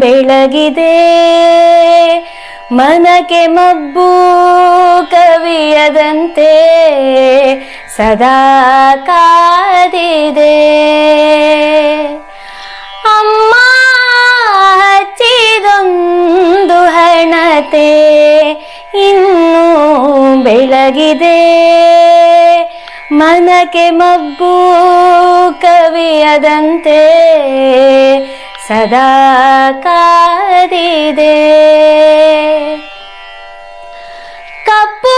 ಬೆಳಗಿದೆ. ಮನಕ್ಕೆ ಮಬ್ಬು ಕವಿಯದಂತೆ ಸದಾ ಕಾದಿದೆ. ಅಮ್ಮ ಹಚ್ಚಿದೊಂದು ಹಣತೆ ಇನ್ನೂ ಬೆಳಗಿದೆ. ಮನಕ್ಕೆ ಮಬ್ಬು ಕವಿಯದಂತೆ ಸದಾ ಕಾದಿದೆ ಕಪ್ಪು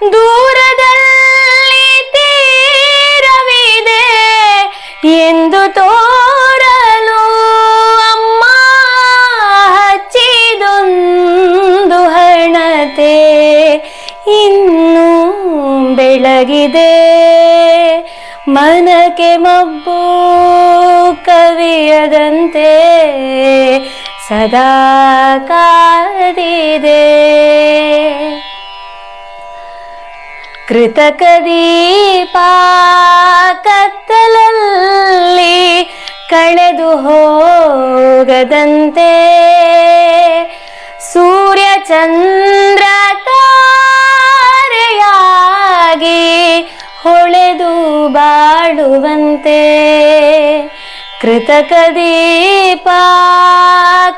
ದೂರದಲ್ಲಿ ತೀರವಿದೆ ಎಂದು ತೋರಲು ಅಮ್ಮ ಹಚ್ಚಿದೊಂದು ಹಣತೆ ಇನ್ನೂ ಬೆಳಗಿದೆ. ಮನಕ್ಕೆ ಮಬ್ಬು ಕವಿಯದಂತೆ ಸದಾ ಕಾದಿದೆ. ಕೃತಕ ದೀಪ ಕತ್ತಲಲ್ಲಿ ಕಳೆದು ಹೋಗದಂತೆ. ಸೂರ್ಯ ಚಂದ್ರ ತಾರೆಯಾಗಿ ಹೊಳೆದು ಬಾಡುವಂತೆ ಕೃತಕ ದೀಪ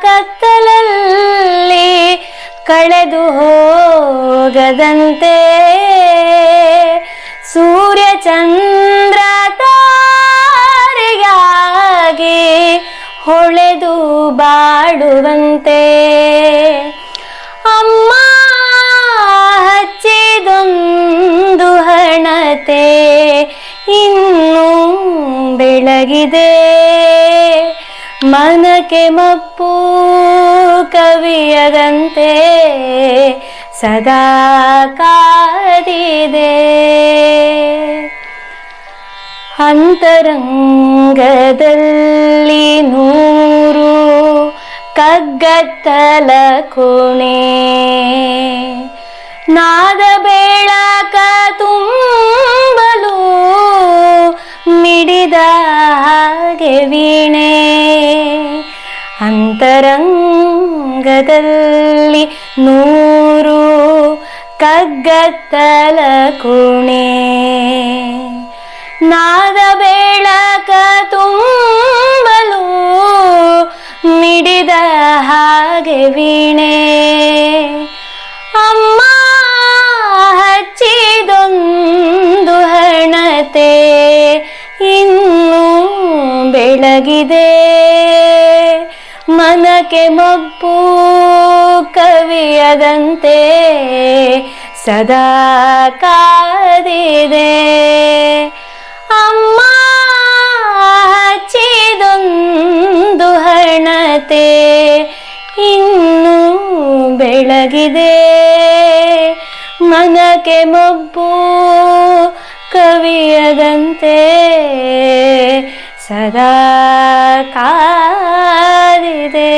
ಕತ್ತಲಲ್ಲಿ ಕಳೆದು ಹೋಗದಂತೆ. ಚಂದ್ರ ತಾರೆಯಾಗಿ ಹೊಳೆದು ಬಾಡುವಂತೆ ಅಮ್ಮ ಹಚ್ಚಿದೊಂದು ಹಣತೆ ಇನ್ನೂ ಬೆಳಗಿದೆ. ಮನಕ್ಕೆ ಮಪ್ಪು ಕವಿಯದಂತೆ ಸದಾ ಕಾದಿದೆ. ಅಂತರಂಗದಲ್ಲಿ ನೂರು ಕಗ್ಗತ್ತಲ ಕೋಣೆ. ನಾದ ಬೇಳಕ ತುಂಬಲು ಮಿಡಿದ ಹಾಗೆ ವೀಣೆ. ಅಂತರಂಗದಲ್ಲಿ ನೂರು ಕಗ್ಗತ್ತಲ ಕೋಣೆ. ನಾದ ಬೆಳಕ ತುಂಬಲು ಮಿಡಿದ ಹಾಗೆ ವೀಣೆ. ಅಮ್ಮ ಹಚ್ಚಿದೊಂದು ಹಣತೆ ಇನ್ನೂ ಬೆಳಗಿದೆ. ಮನಕ್ಕೆ ಮಬ್ಬು ಕವಿಯದಂತೆ ಸದಾ ಕಾದಿದೆ. ಅಮ್ಮ ಹಚ್ಚಿದೊಂದು ಹಣತೆ ಇನ್ನೂ ಬೆಳಗಿದೆ. ಮನಕ್ಕೆ ಮಬ್ಬು ಕವಿಯದಂತೆ ಸದಾ ಕಾದಿದೆ.